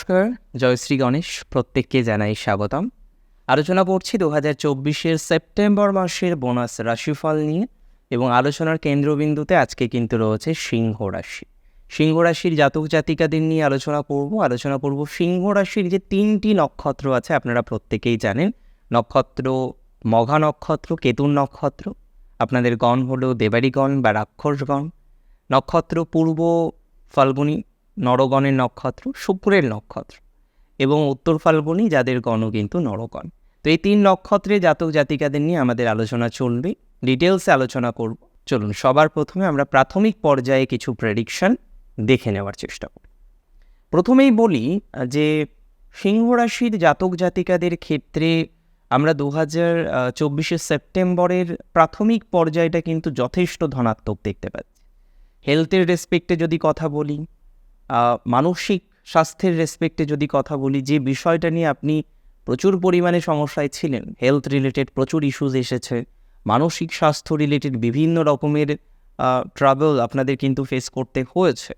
নমস্কার জয়শ্রী গণেশ, প্রত্যেককে জানাই স্বাগতম। আলোচনা করছি দু হাজার চব্বিশের সেপ্টেম্বর মাসের বোনাস রাশিফল নিয়ে এবং আলোচনার কেন্দ্রবিন্দুতে আজকে কিন্তু রয়েছে সিংহ রাশি। সিংহ রাশির জাতক জাতিকাদের নিয়ে আলোচনা করব আলোচনা করব সিংহ রাশির যে তিনটি নক্ষত্র আছে, আপনারা প্রত্যেকেই জানেন। নক্ষত্র, মঘা নক্ষত্র কেতুন নক্ষত্র, আপনাদের গণ হলো দেবারিগণ বা রাক্ষসগণ। নক্ষত্র পূর্ব ফাল্গুনী নরগণের নক্ষত্র শুক্রের নক্ষত্র এবং উত্তর ফাল্গুনি, যাদের গণ কিন্তু নরগণ। তো এই তিন নক্ষত্রে জাতক জাতিকাদের নিয়ে আমাদের আলোচনা চলবে। ডিটেলসে আলোচনা করব। চলুন, সবার প্রথমে আমরা প্রাথমিক পর্যায়ে কিছু প্রেডিকশন দেখে নেওয়ার চেষ্টা করি। প্রথমেই বলি যে, সিংহ রাশির জাতক জাতিকাদের ক্ষেত্রে আমরা দু হাজার চব্বিশে সেপ্টেম্বরের প্রাথমিক পর্যায়টা কিন্তু যথেষ্ট ধনাত্মক দেখতে পাচ্ছি। হেলথের রেসপেক্টে যদি কথা বলি মানসিক স্বাস্থ্যের রেসপেক্টে যদি কথা বলি, যে বিষয়টা নিয়ে আপনি প্রচুর পরিমাণে সমস্যায় ছিলেন হেলথ রিলেটেড প্রচুর ইস্যুজ এসেছে, মানসিক স্বাস্থ্য রিলেটেড বিভিন্ন রকমের ট্রাভেল আপনাদের কিন্তু ফেস করতে হয়েছে।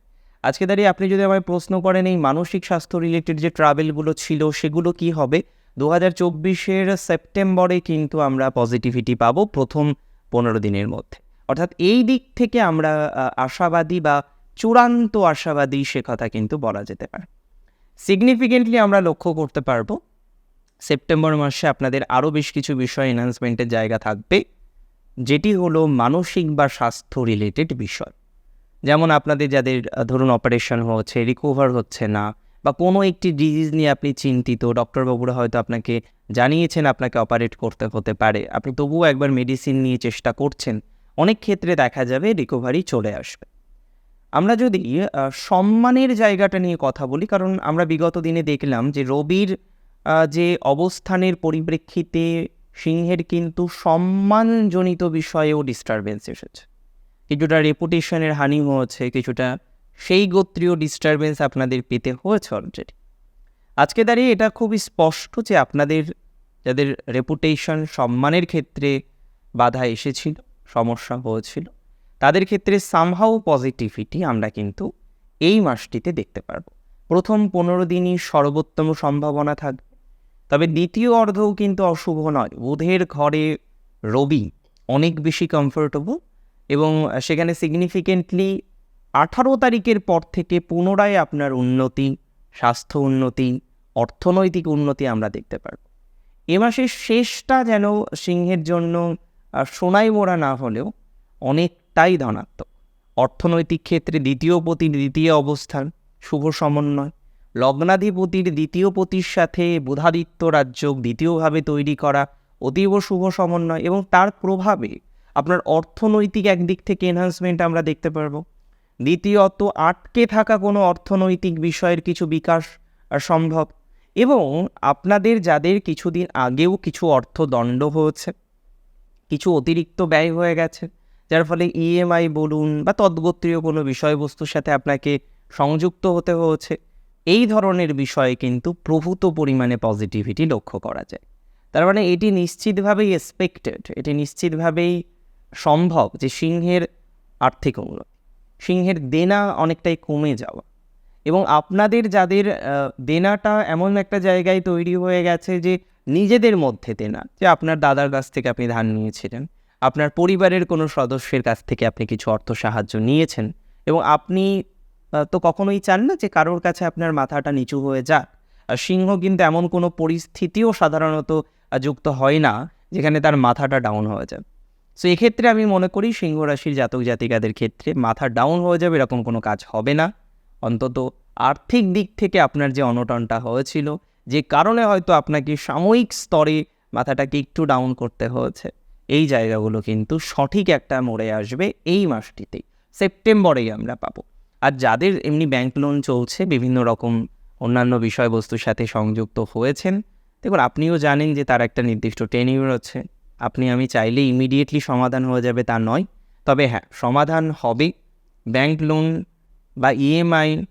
আজকে দাঁড়িয়ে আপনি যদি আমায় প্রশ্ন করেন, এই মানসিক স্বাস্থ্য রিলেটেড যে ট্রাভেলগুলো ছিল, সেগুলো কি হবে? দু হাজার চব্বিশের সেপ্টেম্বরে কিন্তু আমরা পজিটিভিটি পাব প্রথম পনেরো দিনের মধ্যে। অর্থাৎ এই দিক থেকে আমরা আশাবাদী বা চূড়ান্ত আশাবাদী সে কথা কিন্তু বলা যেতে পারে। সিগনিফিকেন্টলি আমরা লক্ষ্য করতে পারব সেপ্টেম্বর মাসে আপনাদের আরও বেশ কিছু বিষয় এনহান্সমেন্টের জায়গা থাকবে, যেটি হলো মানসিক বা স্বাস্থ্য রিলেটেড বিষয়। যেমন আপনাদের যাদের ধরুন অপারেশন হচ্ছে রিকভার হচ্ছে না, বা কোনো একটি ডিজিজ নিয়ে আপনি চিন্তিত ডক্টরবাবুরা হয়তো আপনাকে জানিয়েছেন আপনাকে অপারেট করতে হতে পারে। আপনি তবুও একবার মেডিসিন নিয়ে চেষ্টা করছেন, অনেক ক্ষেত্রে দেখা যাবে রিকভারি চলে আসবে। আমরা যদি সম্মানের জায়গাটা নিয়ে কথা বলি, কারণ আমরা বিগত দিনে দেখলাম যে রবির যে অবস্থানের পরিপ্রেক্ষিতে সিংহের কিন্তু সম্মানজনিত বিষয়েও ডিস্টারবেন্স এসেছে। কিছুটা রেপুটেশনের হানি হয়েছে, কিছুটা সেই গোত্রীয় ডিস্টারবেন্স আপনাদের পেতে হয়েছে অলরেডি আজকে দাঁড়িয়ে এটা খুবই স্পষ্ট যে আপনাদের, যাদের রেপুটেশন সম্মানের ক্ষেত্রে বাধা এসেছিল, সমস্যা হয়েছিল তাদের ক্ষেত্রে সামহাও পজিটিভিটি আমরা কিন্তু এই মাসটিতে দেখতে পারব। প্রথম পনেরো দিনই সর্বোত্তম সম্ভাবনা থাকবে। তবে দ্বিতীয় অর্ধও কিন্তু অশুভ নয়। বুধের ঘরে রবি অনেক বেশি কমফোর্টেবল এবং সেখানে সিগনিফিকেন্টলি আঠারো তারিখের পর থেকে পুনরায় আপনার উন্নতি, স্বাস্থ্য উন্নতি, অর্থনৈতিক উন্নতি আমরা দেখতে পারব। এ মাসের শেষটা যেন সিংহের জন্য সোনাই মোড়া না হলেও অনেকটাই ধনাত্মক। অর্থনৈতিক ক্ষেত্রে দ্বিতীয় পতির দ্বিতীয় অবস্থান, শুভ সমন্বয়। লগ্নাধিপতির দ্বিতীয় পতির সাথে বুধাদিত্য রাজ্য দ্বিতীয়ভাবে তৈরি করা অতীব শুভ সমন্বয় এবং তার প্রভাবে আপনার অর্থনৈতিক একদিক থেকে এনহান্সমেন্ট আমরা দেখতে পারব। দ্বিতীয়ত, আটকে থাকা কোনো অর্থনৈতিক বিষয়ের কিছু বিকাশ সম্ভব এবং আপনাদের যাদের কিছুদিন আগেও কিছু অর্থ দণ্ড হয়েছে, কিছু অতিরিক্ত ব্যয় হয়ে গেছে যার ফলে ইএমআই বলুন বা তদ্গোত্রীয় কোনো বিষয়বস্তুর সাথে আপনাকে সংযুক্ত হতে হয়েছে। এই ধরনের বিষয়ে কিন্তু প্রভূত পরিমাণে পজিটিভিটি লক্ষ্য করা যায়। তার মানে এটি নিশ্চিতভাবেই এক্সপেক্টেড এটি নিশ্চিতভাবেই সম্ভব যে সিংহের আর্থিক উন্নতি, সিংহের দেনা অনেকটাই কমে যাওয়া। এবং আপনাদের যাদের দেনাটা এমন একটা জায়গায় তৈরি হয়ে গেছে যে নিজেদের মধ্যে দেনা, যে আপনার দাদার কাছ থেকে আপনি ধান নিয়েছিলেন। আপনার পরিবারের কোনো সদস্যের কাছ থেকে আপনি কিছু অর্থ সাহায্য নিয়েছেন? এবং আপনি তো কখনোই চান না যে কারোর কাছে আপনার মাথাটা নিচু হয়ে যাক? আর সিংহ কিন্তু এমন কোনো পরিস্থিতিও সাধারণত যুক্ত হয় না, যেখানে তার মাথাটা ডাউন হয়ে যায়। সো এক্ষেত্রে আমি মনে করি সিংহ রাশির জাতক জাতিকাদের ক্ষেত্রে মাথা ডাউন হয়ে যাবে, এরকম কোনো কাজ হবে না। অন্তত আর্থিক দিক থেকে আপনার যে অনটনটা হয়েছিল, যে কারণে হয়তো আপনাকে সাময়িক স্তরে মাথাটাকে একটু ডাউন করতে হয়েছে। এই জায়গাগুলো কিন্তু সঠিক একটা মোড়ে আসবে এই মাসটিতেই। সেপ্টেম্বরেই আমরা পাবো। আর যাদের এমনি ব্যাংক লোন চলছে, বিভিন্ন রকম অন্যান্য বিষয়বস্তুর সাথে সংযুক্ত হয়েছেন, দেখুন, আপনিও জানেন যে তার একটা নির্দিষ্ট টেনিউর আছে। আপনি, আমি চাইলে ইমিডিয়েটলি সমাধান হয়ে যাবে তা নয়। তবে হ্যাঁ সমাধান হবে। ব্যাংক লোন বা ইএমআই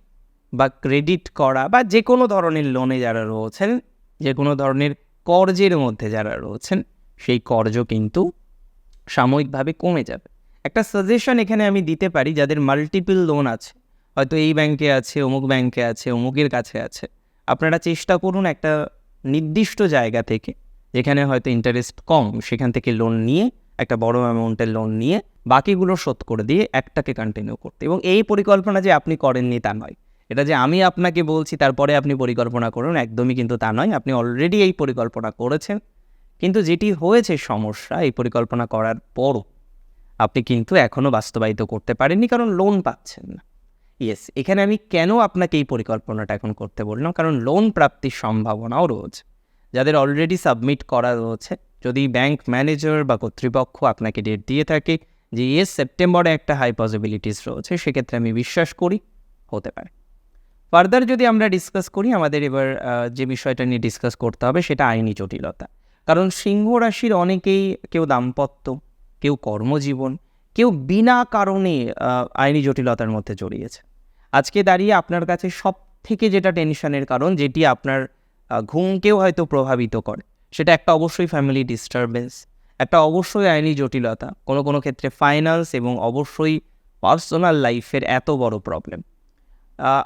বা ক্রেডিট করা বা যে কোনো ধরনের লোনে যারা রয়েছেন যে কোনো ধরনের কর্জের মধ্যে যারা রয়েছেন সেই কর্জ কিন্তু সাময়িকভাবে কমে যাবে। একটা সাজেশন এখানে আমি দিতে পারি, যাদের মাল্টিপল লোন আছে, হয়তো এই ব্যাংকে আছে, অমুক ব্যাংকে আছে, অমুকের কাছে আছে, আপনারা চেষ্টা করুন একটা নির্দিষ্ট জায়গা থেকে, যেখানে হয়তো ইন্টারেস্ট কম, সেখান থেকে লোন নিয়ে, একটা বড় অ্যামাউন্টের লোন নিয়ে, বাকিগুলো শোধ করে দিয়ে একটাকে কন্টিনিউ করতে। এবং এই পরিকল্পনা যে আপনি করেননি তা নয়। এটা যে আমি আপনাকে বলছি, তারপরে আপনি পরিকল্পনা করুন, একদমই কিন্তু তা নয়। আপনি অলরেডি এই পরিকল্পনা করেছেন। কিন্তু যেটি হয়েছে সমস্যা, এই পরিকল্পনা করার পরও আপনি কিন্তু এখনও বাস্তবায়িত করতে পারেননি, কারণ লোন পাচ্ছেন না। ইয়েস এখানে আমি কেন আপনাকে এই পরিকল্পনাটা এখন করতে বললাম? কারণ লোন প্রাপ্তির সম্ভাবনাও রয়েছে। যাদের অলরেডি সাবমিট করা রয়েছে, যদি ব্যাংক ম্যানেজার বা কর্তৃপক্ষ আপনাকে ডেট দিয়ে থাকে যে ইয়েস সেপ্টেম্বরে একটা হাই পসিবিলিটিস রয়েছে, সেক্ষেত্রে আমি বিশ্বাস করি, হতে পারে। ফার্দার যদি আমরা ডিসকাস করি, আমাদের এবার যে বিষয়টা নিয়ে ডিসকাস করতে হবে, সেটা আইনি জটিলতা। কারণ সিংহ রাশির অনেকেই কেউ দাম্পত্য, কেউ কর্মজীবন, কেউ বিনা কারণে আইনি জটিলতার মধ্যে জড়িয়েছে। আজকে দাঁড়িয়ে আপনার কাছে সব থেকে যেটা টেনশনের কারণ, যেটি আপনার ঘুমকেও হয়তো প্রভাবিত করে, সেটা একটা অবশ্যই ফ্যামিলি ডিস্টারবেন্স একটা অবশ্যই আইনি জটিলতা, কোনো কোনো ক্ষেত্রে ফাইন্যান্স এবং অবশ্যই পার্সোনাল লাইফের এত বড় প্রবলেম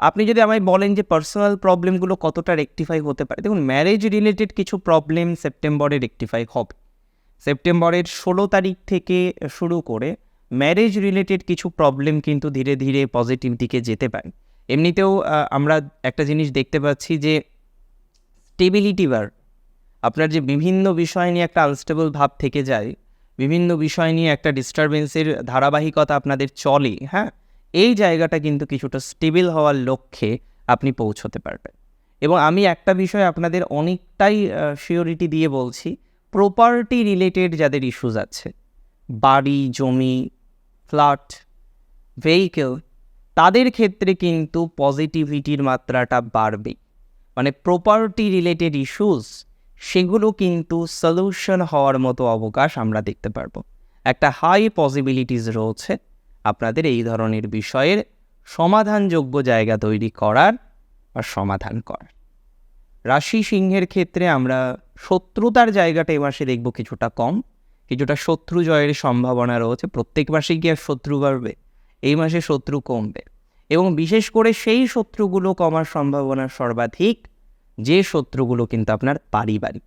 আপনি যদি আমায় বলেন যে পার্সোনাল প্রবলেমগুলো কতটা রেকটিফাই হতে পারে, দেখুন ম্যারেজ রিলেটেড কিছু প্রবলেম সেপ্টেম্বরে রেকটিফাই হবে। সেপ্টেম্বরের ষোলো তারিখ থেকে শুরু করে ম্যারেজ রিলেটেড কিছু প্রবলেম কিন্তু ধীরে ধীরে পজিটিভ দিকে যেতে পারে। এমনিতেও আমরা একটা জিনিস দেখতে পাচ্ছি যে স্টেবিলিটি বার আপনার যে বিভিন্ন বিষয় নিয়ে একটা আনস্টেবল ভাব থেকে যায়, বিভিন্ন বিষয় নিয়ে একটা ডিস্টারবেন্সের ধারাবাহিকতা আপনাদের চলে হ্যাঁ? এই জায়গাটা কিন্তু কিছুটা স্টেবল হওয়ার লক্ষ্যে আপনি পৌঁছতে পারবেন। এবং আমি একটা বিষয় আপনাদের অনেকটাই শিওরিটি দিয়ে বলছি প্রপার্টি রিলেটেড যাদের ইস্যুজ আছে, বাড়ি, জমি ফ্ল্যাট ভেহিকেল তাদের ক্ষেত্রে কিন্তু পজিটিভিটির মাত্রাটা বাড়বে। মানে প্রপার্টি রিলেটেড ইস্যুস সেগুলো কিন্তু সলিউশন হওয়ার মতো অবকাশ আমরা দেখতে পারব। একটা হাই পসিবিলিটিস রয়েছে আপনাদের এই ধরনের বিষয়ের সমাধানযোগ্য জায়গা তৈরি করার বা সমাধান করার রাশি সিংহের ক্ষেত্রে আমরা শত্রুতার জায়গাটা এ মাসে দেখব কিছুটা কম, কিছুটা শত্রু জয়ের সম্ভাবনা রয়েছে। প্রত্যেক মাসে কি আর শত্রু বাড়বে? এই মাসে শত্রু কমবে। এবং বিশেষ করে সেই শত্রুগুলো কমার সম্ভাবনা সর্বাধিক যে শত্রুগুলো কিন্তু আপনার পারিবারিক।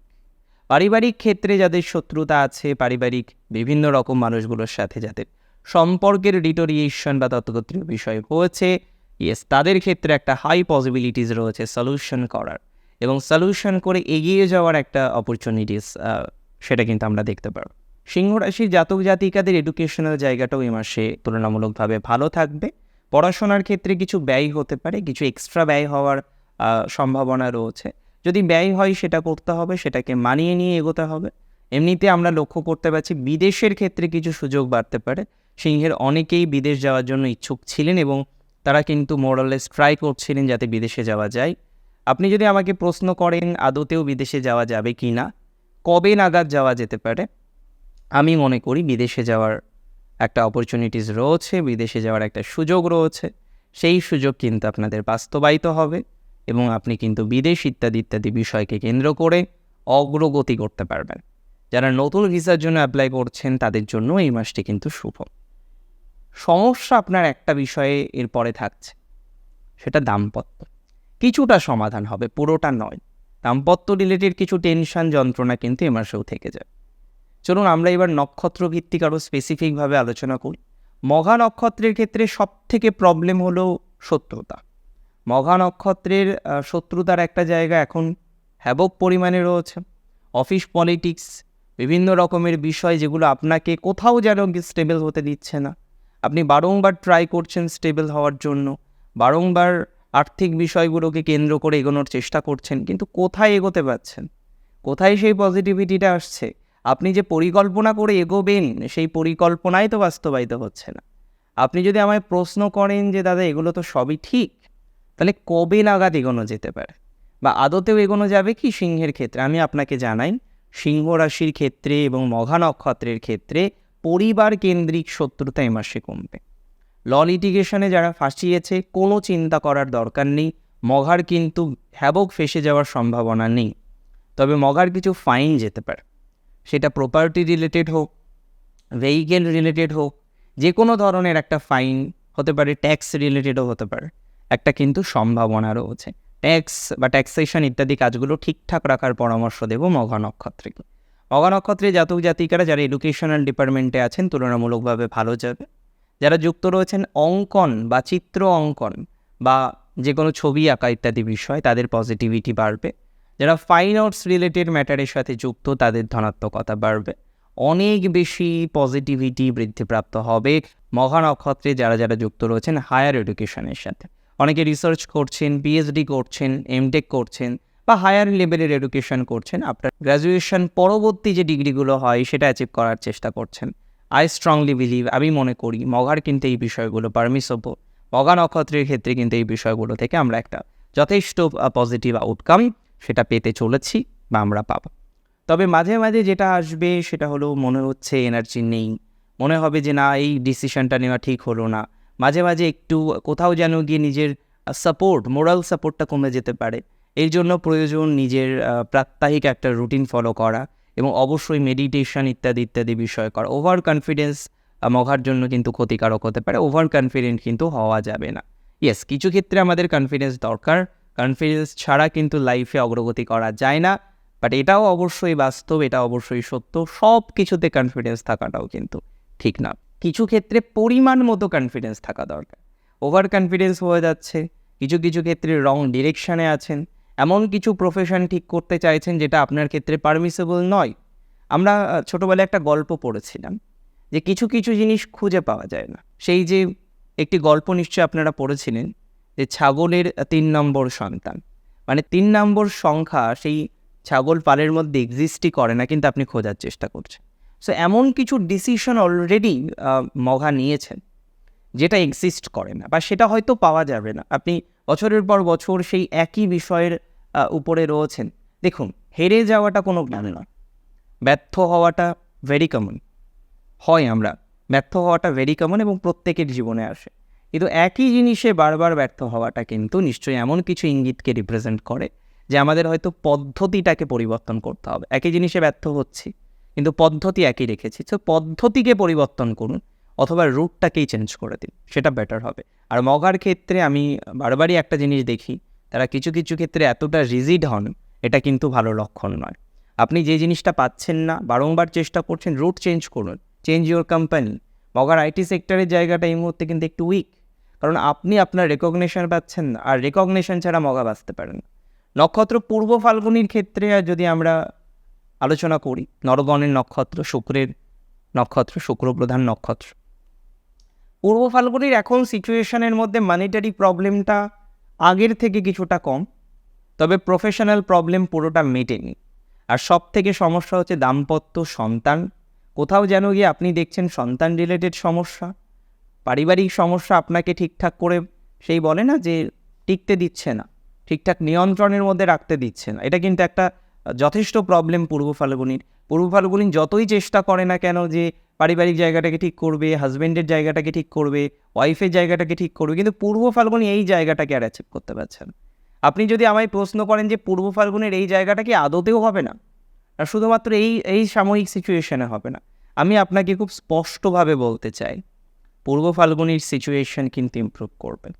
পারিবারিক ক্ষেত্রে যাদের শত্রুতা আছে, পারিবারিক বিভিন্ন রকম মানুষগুলোর সাথে যাদের সম্পর্কের ডিটোরিয়েশন বা তত্ত্বগত্রীয় বিষয় হয়েছে ইয়েস তাদের ক্ষেত্রে একটা হাই পসিবিলিটিস রয়েছে সলিউশন করার এবং সলিউশন করে এগিয়ে যাওয়ার একটা অপরচুনিটিস সেটা কিন্তু আমরা দেখতে পারব। সিংহ রাশির জাতক জাতিকাদের এডুকেশনাল জায়গাটাও এই মাসে তুলনামূলকভাবে ভালো থাকবে। পড়াশোনার ক্ষেত্রে কিছু ব্যয় হতে পারে, কিছু এক্সট্রা ব্যয় হওয়ার সম্ভাবনা রয়েছে। যদি ব্যয় হয় সেটা করতে হবে, সেটাকে মানিয়ে নিয়ে এগোতে হবে। এমনিতে আমরা লক্ষ্য করতে পারছি বিদেশের ক্ষেত্রে কিছু সুযোগ বাড়তে পারে। সিংহের অনেকেই বিদেশ যাওয়ার জন্য ইচ্ছুক ছিলেন এবং তারা কিন্তু মোরালেস ট্রাই করছিলেন যাতে বিদেশে যাওয়া যায়। আপনি যদি আমাকে প্রশ্ন করেন আদতেও বিদেশে যাওয়া যাবে কি না, কবে নাগাদ যাওয়া যেতে পারে, আমি মনে করি বিদেশে যাওয়ার একটা অপরচুনিটিস রয়েছে, বিদেশে যাওয়ার একটা সুযোগ রয়েছে। সেই সুযোগ কিন্তু আপনাদের বাস্তবায়িত হবে এবং আপনি কিন্তু বিদেশ ইত্যাদি ইত্যাদি বিষয়কে কেন্দ্র করে অগ্রগতি করতে পারবেন। যারা নতুন ভিসার জন্য অ্যাপ্লাই করছেন, তাদের জন্য এই মাসটি কিন্তু শুভ। সমস্যা আপনার একটা বিষয়ে এরপরে থাকছে। সেটা দাম্পত্য। কিছুটা সমাধান হবে, পুরোটা নয়। দাম্পত্য রিলেটেড কিছু টেনশন যন্ত্রণা কিন্তু এ মাসেও থেকে যায়। চলুন আমরা এবার নক্ষত্র ভিত্তিক আরও স্পেসিফিকভাবে আলোচনা করি। মঘা নক্ষত্রের ক্ষেত্রে সব থেকে প্রবলেম হলো শত্রুতা। মঘা নক্ষত্রের শত্রুতার একটা জায়গা এখন হ্যাবক পরিমাণে রয়েছে। অফিস পলিটিক্স বিভিন্ন রকমের বিষয় যেগুলো আপনাকে কোথাও যেন স্টেবল হতে দিচ্ছে না। আপনি বারংবার ট্রাই করছেন স্টেবল হওয়ার জন্য, বারংবার আর্থিক বিষয়গুলোকে কেন্দ্র করে এগোনোর চেষ্টা করছেন, কিন্তু কোথায় এগোতে পারছেন? কোথায় সেই পজিটিভিটিটা আসছে? আপনি যে পরিকল্পনা করে এগোবেন, সেই পরিকল্পনাই তো বাস্তবায়িত হচ্ছে না। আপনি যদি আমায় প্রশ্ন করেন যে, দাদা, এগুলো তো সবই ঠিক, তাহলে কবে নাগাদ এগোনো যেতে পারে? বা আদতেও এগোনো যাবে কি সিংহের ক্ষেত্রে? আমি আপনাকে জানাই, সিংহ রাশির ক্ষেত্রে এবং মঘা নক্ষত্রের ক্ষেত্রে পরিবার কেন্দ্রিক শত্রুতা এই মাসে কমবে। ল লিটিগেশনে যারা ফাঁসিয়েছে, কোনো চিন্তা করার দরকার নেই। মঘার কিন্তু হ্যাবক ফেসে যাওয়ার সম্ভাবনা নেই। তবে মঘার কিছু ফাইন যেতে পারে। সেটা প্রপার্টি রিলেটেড হোক ভেহিকেল রিলেটেড হোক যে কোনো ধরনের একটা ফাইন হতে পারে ট্যাক্স রিলেটেডও হতে পারে। একটা কিন্তু সম্ভাবনা রয়েছে। ট্যাক্স বা ট্যাক্সেশন ইত্যাদি কাজগুলো ঠিকঠাক রাখার পরামর্শ দেব মঘা নক্ষত্রকে। নক্ষত্রে জাতক জাতিকারা যারা এডুকেশনাল ডিপার্টমেন্টে আছেন, তুলনামূলকভাবে ভালো যাবে। যারা যুক্ত রয়েছেন, অঙ্কন বা চিত্র অঙ্কন বা যে কোনো ছবি আঁকা ইত্যাদি বিষয় তাদের পজিটিভিটি বাড়বে। যারা ফাইন আর্টস রিলেটেড ম্যাটারের সাথে যুক্ত, তাদের ধনাত্মকতা বাড়বে। অনেক বেশি পজিটিভিটি বৃদ্ধিপ্রাপ্ত হবে নক্ষত্রে যারা যারা যুক্ত রয়েছেন হায়ার এডুকেশনের সাথে। অনেকে রিসার্চ করছেন পিএইচডি করছেন এমটেক করছেন বা হায়ার লেভেলের এডুকেশন করছেন, আপনার গ্র্যাজুয়েশন পরবর্তী যে ডিগ্রিগুলো হয়, সেটা অ্যাচিভ করার চেষ্টা করছেন। আই স্ট্রংলি বিলিভ আমি মনে করি, মগার কিন্তু এই বিষয়গুলো পারমিসবল মগা নক্ষত্রের ক্ষেত্রে কিন্তু এই বিষয়গুলো থেকে আমরা একটা যথেষ্ট পজিটিভ আউটকাম সেটা পেতে চলেছি বা আমরা পাবো। তবে মাঝে মাঝে যেটা আসবে, সেটা হলো মনে হচ্ছে এনার্জি নেই। মনে হবে যে না, এই ডিসিশনটা নেওয়া ঠিক হলো না। মাঝে মাঝে একটু, কোথাও যেন গিয়ে নিজের সাপোর্ট মোরাল সাপোর্টটা কমে যেতে পারে। এর জন্য প্রয়োজন নিজের প্রাত্যহিক একটা রুটিন ফলো করা এবং অবশ্যই মেডিটেশন ইত্যাদি ইত্যাদি বিষয় করা। ওভার কনফিডেন্স মঘার জন্য কিন্তু ক্ষতিকারক হতে পারে, ওভার কনফিডেন্ট কিন্তু হওয়া যাবে না। ইয়েস, কিছু ক্ষেত্রে আমাদের কনফিডেন্স দরকার। কনফিডেন্স ছাড়া কিন্তু লাইফে অগ্রগতি করা যায় না, বাট এটাও অবশ্যই বাস্তব, এটা অবশ্যই সত্য, সব কিছুতে কনফিডেন্স থাকাটাও কিন্তু ঠিক না। কিছু ক্ষেত্রে পরিমাণ মতো কনফিডেন্স থাকা দরকার। ওভার কনফিডেন্স হয়ে যাচ্ছে, কিছু কিছু ক্ষেত্রে রং ডিরেকশানে আছেন এমন কিছু প্রফেশন ঠিক করতে চাইছেন যেটা আপনার ক্ষেত্রে পারমিসেবল নয়। আমরা ছোটোবেলায় একটা গল্প পড়েছিলাম যে কিছু কিছু জিনিস খুঁজে পাওয়া যায় না। সেই যে একটি গল্প নিশ্চয়ই আপনারা পড়েছিলেন যে ছাগলের তিন নম্বর সন্তান। মানে তিন নম্বর সংখ্যা সেই ছাগল পালের মধ্যে এক্সিস্টই করে না, কিন্তু আপনি খোঁজার চেষ্টা করছেন। সো এমন কিছু ডিসিশন অলরেডি মঘা নিয়েছেন যেটা এক্সিস্ট করে না বা সেটা হয়তো পাওয়া যাবে না। আপনি বছরের পর বছর সেই একই বিষয়ের উপরে রয়েছেন। দেখুন, হেরে যাওয়াটা কোনো জ্ঞান না ব্যর্থ হওয়াটা ভেরি কমন হয় আমরা, ব্যর্থ হওয়াটা ভেরি কমন এবং প্রত্যেকের জীবনে আসে। কিন্তু একই জিনিসে বারবার ব্যর্থ হওয়াটা কিন্তু নিশ্চয়ই এমন কিছু ইঙ্গিতকে রিপ্রেজেন্ট করে যে আমাদের হয়তো পদ্ধতিটাকে পরিবর্তন করতে হবে। একই জিনিসে ব্যর্থ হচ্ছি, কিন্তু পদ্ধতি একই রেখেছি। তো পদ্ধতিকে পরিবর্তন করুন অথবা রুটটাকেই চেঞ্জ করে দিন, সেটা বেটার হবে। আর মগার ক্ষেত্রে আমি বারবারই একটা জিনিস দেখি তারা কিছু কিছু ক্ষেত্রে এতটা রিজিড হন, এটা কিন্তু ভালো লক্ষণ নয়। আপনি যে জিনিসটা পাচ্ছেন না, বারংবার চেষ্টা করছেন রুট চেঞ্জ করুন চেঞ্জ ইউর কোম্পানি মগার আইটি সেক্টরের জায়গাটা এই মুহূর্তে কিন্তু একটু উইক কারণ আপনি আপনার রেকগনেশন পাচ্ছেন না, আর রেকগনেশন ছাড়া মগা বাঁচতে পারেন নক্ষত্র পূর্ব ফাল্গুনির ক্ষেত্রে যদি আমরা আলোচনা করি নরগণের নক্ষত্র, শুক্রের নক্ষত্র শুক্র প্রধান নক্ষত্র। পূর্ব ফাল্গুনির এখন সিচুয়েশনের মধ্যে মানিটারি প্রবলেমটা আগের থেকে কিছুটা কম, তবে প্রফেশনাল প্রবলেম পুরোটা মেটেনি। আর সব থেকে সমস্যা হচ্ছে দাম্পত্য সন্তান। কোথাও যেন গিয়ে আপনি দেখছেন সন্তান রিলেটেড সমস্যা। পারিবারিক সমস্যা আপনাকে ঠিকঠাক করে সেই বলে না যে টিকতে দিচ্ছে না, ঠিকঠাক নিয়ন্ত্রণের মধ্যে রাখতে দিচ্ছে না। এটা কিন্তু একটা যথেষ্ট প্রবলেম পূর্ব ফাল্গুনির। পূর্ব ফাল্গুনি যতই চেষ্টা করে না কেন যে পারিবারিক জায়গাটাকে ঠিক করবে হাজব্যান্ডের জায়গাটাকে ঠিক করবে ওয়াইফের জায়গাটাকে ঠিক করবে, কিন্তু পূর্ব ফাল্গুনি এই জায়গাটাকে আর অ্যাচিভ করতে পারছে না। আপনি যদি আমায় প্রশ্ন করেন যে পূর্ব ফাল্গুনের এই জায়গাটা কি আদতেও হবে না, আর শুধুমাত্র এই এই সাময়িক সিচুয়েশনে হবে না, আমি আপনাকে খুব স্পষ্টভাবে বলতে চাই, পূর্ব ফাল্গুনির সিচুয়েশন কিন্তু ইমপ্রুভ করবেন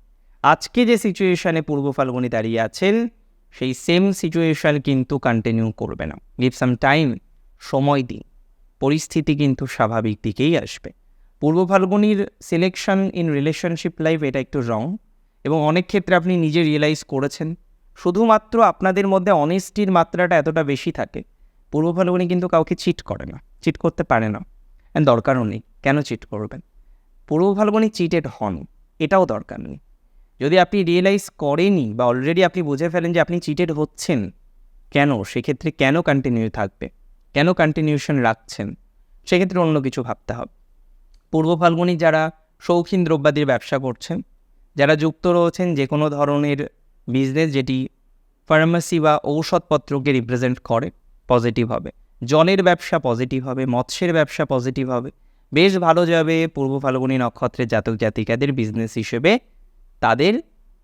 আজকে যে সিচুয়েশনে পূর্ব ফাল্গুনি দাঁড়িয়ে আছেন, সেই সেম সিচুয়েশন কিন্তু কন্টিনিউ করবে না। গিভ সাম টাইম সময় দিন। পরিস্থিতি কিন্তু স্বাভাবিক দিকেই আসবে। পূর্ব ফাল্গুনির সিলেকশন ইন রিলেশনশিপ লাইফ এটা একটু রং এবং অনেক ক্ষেত্রে আপনি নিজে রিয়েলাইজ করেছেন। শুধুমাত্র আপনাদের মধ্যে অনেস্টির মাত্রাটা এতটা বেশি থাকে, পূর্ব ফাল্গুনি কিন্তু কাউকে চিট করে না চিট করতে পারে না। অ্যান্ড দরকারও নেই, কেন চিট করবেন? পূর্ব ফাল্গুনি চিটেড হন, এটাও দরকার নেই। যদি আপনি রিয়েলাইজ করেনি বা অলরেডি আপনি বুঝে ফেলেন যে আপনি চিটেড হচ্ছেন, কেন? সেক্ষেত্রে কেন কন্টিনিউ থাকবে? কেন কন্টিনিউশন রাখছেন? সেক্ষেত্রে অন্য কিছু ভাবতে হবে। পূর্ব ফাল্গুনি যারা শৌখিন দ্রব্যাদির ব্যবসা করছেন, যারা যুক্ত রয়েছেন যে কোনো ধরনের বিজনেস যেটি ফার্মাসি বা ঔষধপত্রকে রিপ্রেজেন্ট করে পজিটিভ হবে। জলের ব্যবসা পজিটিভ হবে, মৎস্যের ব্যবসা পজিটিভ হবে। বেশ ভালো যাবে পূর্ব ফাল্গুনি নক্ষত্রের জাতক জাতিকাদের বিজনেস হিসেবে। তাদের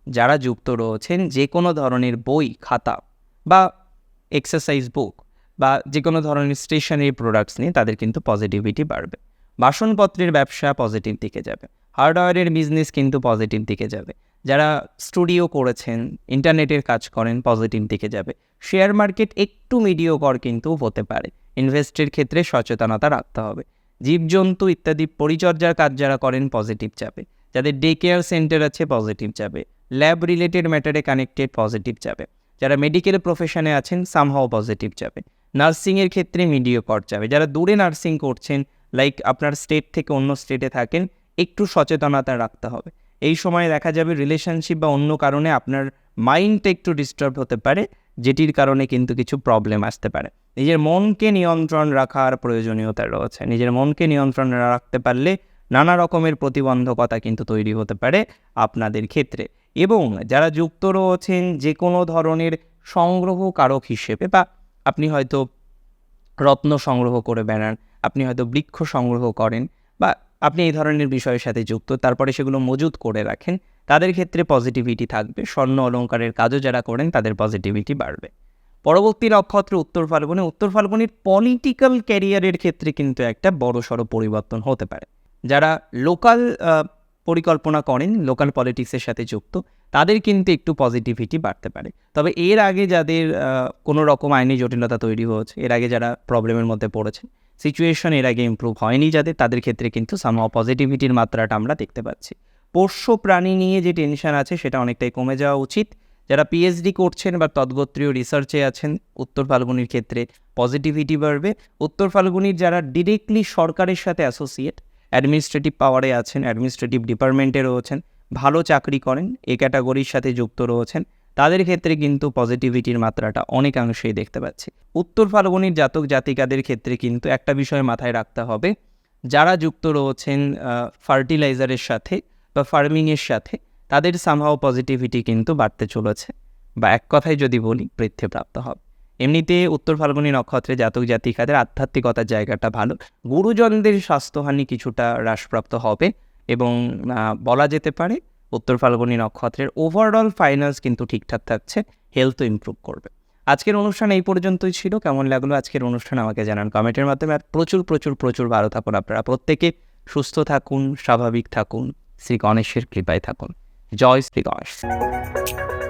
যারা যুক্ত রয়েছেন যে কোনো ধরনের বই, খাতা বা এক্সারসাইজ বুক বা যে কোনো ধরনের স্টেশনারি প্রোডাক্টস নিয়ে তাদের কিন্তু পজিটিভিটি বাড়বে। বাসনপত্রের ব্যবসা পজিটিভ দিকে যাবে। হার্ডওয়্যারের বিজনেস কিন্তু পজিটিভ দিকে যাবে। যারা স্টুডিও করেছেন ইন্টারনেটের কাজ করেন পজিটিভ দিকে যাবে। শেয়ার মার্কেট একটু মিডিয়কর কিন্তু হতে পারে। ইনভেস্টের ক্ষেত্রে সচেতনতা রাখতে হবে। জীবজন্তু ইত্যাদি পরিচর্যার কাজ যারা করেন পজিটিভ যাবে। যাদের ডে কেয়ার সেন্টার আছে পজিটিভ যাবে। ল্যাব রিলেটেড ম্যাটারে কানেক্টেড পজিটিভ যাবে। যারা মেডিকেল প্রফেশনে আছেন সামহাও পজিটিভ যাবে। নার্সিংয়ের ক্ষেত্রে মিডিয়কর যাবে। যারা দূরে নার্সিং করছেন লাইক আপনার স্টেট থেকে অন্য স্টেটে থাকেন, একটু সচেতনতা রাখতে হবে। এই সময় দেখা যাবে রিলেশনশিপ বা অন্য কারণে আপনার মাইন্ডটা একটু ডিস্টার্ব হতে পারে, যেটির কারণে কিন্তু কিছু প্রবলেম আসতে পারে। নিজের মনকে নিয়ন্ত্রণ রাখার প্রয়োজনীয়তা রয়েছে। নিজের মনকে নিয়ন্ত্রণ রাখতে পারলে নানা রকমের প্রতিবন্ধকতা কিন্তু তৈরি হতে পারে আপনাদের ক্ষেত্রে। এবং যারা যুক্ত রয়েছেন যে কোনো ধরনের সংগ্রহকারক হিসেবে বা আপনি হয়তো রত্ন সংগ্রহ করে বেড়ান, আপনি হয়তো বৃক্ষ সংগ্রহ করেন বা আপনি এই ধরনের বিষয়ের সাথে যুক্ত, তারপরে সেগুলো মজুত করে রাখেন, তাদের ক্ষেত্রে পজিটিভিটি থাকবে, স্বর্ণ অলঙ্কারের কাজও যারা করেন তাদের পজিটিভিটি বাড়বে। পরবর্তী নক্ষত্র উত্তর ফাল্গুনে, উত্তর ফাল্গুনির পলিটিক্যাল ক্যারিয়ারের ক্ষেত্রে কিন্তু একটা বড় সড়ো পরিবর্তন হতে পারে। যারা লোকাল পরিকল্পনা করেন লোকাল পলিটিক্সের সাথে যুক্ত তাদের কিন্তু একটু পজিটিভিটি বাড়তে পারে। তবে এর আগে যাদের কোনো রকম আইনি জটিলতা তৈরি হয়েছে, এর আগে যারা প্রবলেমের মধ্যে পড়েছেন সিচুয়েশন এর আগে ইমপ্রুভ হয়নি যাদের, তাদের ক্ষেত্রে কিন্তু সামহাও পজিটিভিটির মাত্রাটা আমরা দেখতে পাচ্ছি। পোষ্য প্রাণী নিয়ে যে টেনশন আছে, সেটা অনেকটাই কমে যাওয়া উচিত। যারা পিএইচডি করছেন বা তদ্গোত্রীয় রিসার্চে আছেন, উত্তর ফাল্গুনির ক্ষেত্রে পজিটিভিটি বাড়বে। উত্তর ফাল্গুনির যারা ডিরেক্টলি সরকারের সাথে অ্যাসোসিয়েট অ্যাডমিনিস্ট্রেটিভ পাওয়ারে আছেন অ্যাডমিনিস্ট্রেটিভ ডিপার্টমেন্টে রয়েছেন ভালো চাকরি করেন, এ ক্যাটাগরির সাথে যুক্ত রয়েছেন, তাদের ক্ষেত্রে কিন্তু পজিটিভিটির মাত্রাটা অনেকাংশেই দেখতে পাচ্ছি। উত্তর ফাল্গুনির জাতক জাতিকাদের ক্ষেত্রে কিন্তু একটা বিষয় মাথায় রাখতে হবে, যারা যুক্ত রয়েছেন ফার্টিলাইজারের সাথে বা ফার্মিংয়ের সাথে, তাদের সামহাও পজিটিভিটি কিন্তু বাড়তে চলেছে বা এক কথায় যদি বলি, বৃদ্ধিপ্রাপ্ত হবে। এমনিতে উত্তর ফাল্গুনী নক্ষত্রে জাতক জাতিকাদের আধ্যাত্মিকতার জায়গাটা ভালো, গুরুজনদের স্বাস্থ্যহানি কিছুটা হ্রাসপ্রাপ্ত হবে এবং বলা যেতে পারে উত্তর ফাল্গুনী নক্ষত্রের ওভারঅল ফাইন্যান্স কিন্তু ঠিকঠাক থাকছে হেলথও ইম্প্রুভ করবে। আজকের অনুষ্ঠান এই পর্যন্তই ছিল। কেমন লাগল আজকের অনুষ্ঠান আমাকে জানান কমেন্টের মাধ্যমে। আর প্রচুর প্রচুর প্রচুর ভালো থাকুন আপনারা প্রত্যেকে। সুস্থ থাকুন, স্বাভাবিক থাকুন, শ্রী গণেশের কৃপায় থাকুন। জয় শ্রী গণেশ।